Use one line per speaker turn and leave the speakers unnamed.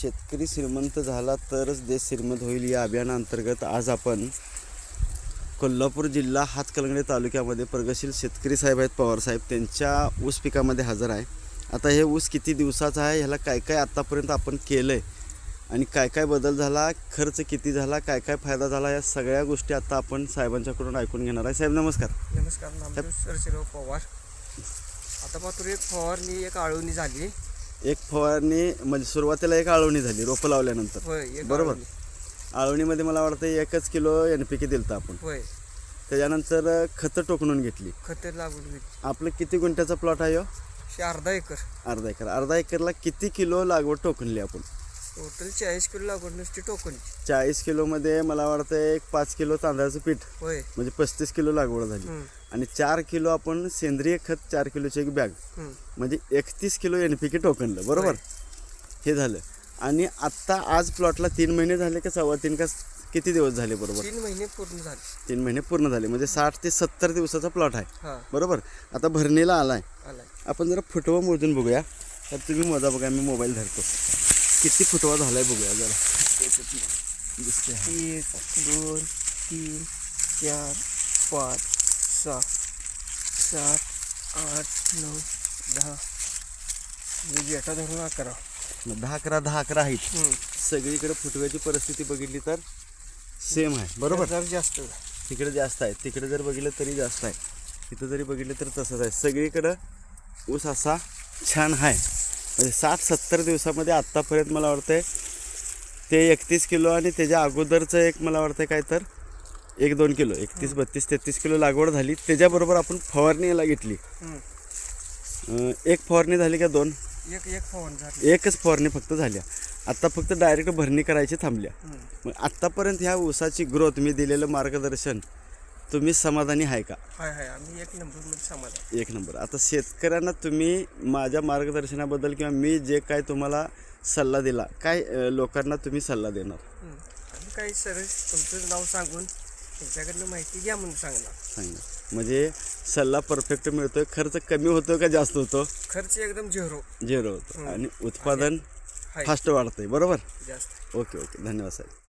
शेतकरी श्रीमंत झाला तरच देश श्रीमंत होईल या अभियानाअंतर्गत आज आपण कोल्हापूर जिल्हा हातकलंगडे तालुक्यामध्ये प्रगतशील शेतकरी साहेब आहेत पवारसाहेब त्यांच्या ऊस पिकामध्ये हजर आहे. आता हे ऊस किती दिवसाचा आहे? ह्याला काय काय आत्तापर्यंत आपण केलं आहे आणि काय काय बदल झाला? खर्च किती झाला? काय काय फायदा झाला? या सगळ्या गोष्टी आता आपण साहेबांच्याकडून ऐकून घेणार आहे. साहेब नमस्कार.
नमस्कार. नामदेव सरशिराव पवार. आता मात्र एक फवारणी एक आळवणी झाली.
एक फवारणी म्हणजे सुरुवातीला एक आळवणी झाली रोपं लावल्यानंतर.
एक
बरोबर.
आळवणी.
आळवणीमध्ये मला वाटतं एकच किलो एन पी के दिलं आपण.
होय.
त्याच्यानंतर खतं टोकणून घेतली.
खतर लागवड होईल
आपलं किती गुंठ्याचा प्लॉट आहे हो?
शे अर्धा एकर.
अर्धा एकर. अर्धा एकरला किती किलो लागवड टोकणली आपण?
टोटल चाळीस किलो लागवड नुसती टोकन
चाळीस किलोमध्ये मला वाटतं एक पाच किलो तांदळाचं पीठ.
होय.
म्हणजे पस्तीस किलो लागवड झाली.
हम्म,
आणि चार किलो आपण सेंद्रिय खत चार किलोची एक बॅग.
हम्म.
म्हणजे एकतीस किलो एन पी के टोकणलं बरोबर? हे झालं. आणि आत्ता आज प्लॉटला तीन महिने झाले का सव्वा तीन का किती दिवस झाले बरोबर?
तीन महिने पूर्ण झाले.
तीन महिने पूर्ण झाले. म्हणजे साठ ते सत्तर दिवसाचा प्लॉट आहे.
हा.
बरोबर? आता भरणीला आलाय.
आलाय.
आपण जरा फुटवा मोजून बघूया. तर तुम्ही मोजा बघा मी मोबाईल धरतो. किती फुटवा झालाय बघूया जरा. दिसतंय.
एक दोन तीन चार पाच सहा सात आठ नऊ दहा. हे बेटा धरून अकरा.
दहा अकरा दहा अकरा आहेत. सगळीकडे फुटव्याची परिस्थिती बघितली तर सेम आहे. बरोबर?
जरा जास्त
तिकडे जास्त आहे. तिकडे जर बघितलं तरी जास्त आहे. तिथं जरी बघितलं तर तसंच आहे. सगळीकडं ऊस असा छान आहे. म्हणजे साठ सत्तर दिवसामध्ये आत्तापर्यंत मला वाटतंय ते एकतीस किलो आणि त्याच्या अगोदरचं एक मला वाटतं काय तर एक दोन किलो एकतीस बत्तीस तेहतीस किलो लागवड झाली. त्याच्याबरोबर आपण फवारणी याला घेतली. एक फवारणी झाली का दोन?
एक एक फवारणी
एकच फवारणी फक्त झाल्या. आत्ता फक्त डायरेक्ट भरणी करायची थांबल्या. मग आत्तापर्यंत ह्या ऊसाची ग्रोथ मी दिलेलं मार्गदर्शन तुम्ही समाधानी आहे का?
हाय हाय आम्ही एक नंबर समाधान.
एक नंबर. आता शेतकऱ्यांना तुम्ही माझ्या मार्गदर्शनाबद्दल किंवा मी जे काय तुम्हाला सल्ला दिला काय अं, लोकांना तुम्ही सल्ला देणार.
आम्ही काही सरळ तुमचं नाव सांगून तुमच्याकडनं माहिती घ्या म्हणून सांगणार.
सांगा. म्हणजे सल्ला परफेक्ट मिळतोय खर्च कमी होतो का जास्त होतो?
खर्च एकदम झिरो.
झिरो होतो. आणि उत्पादन
हाय
फास्ट वाढतंय बरोबर?
जास्त.
Okay okay. धन्यवाद साहेब.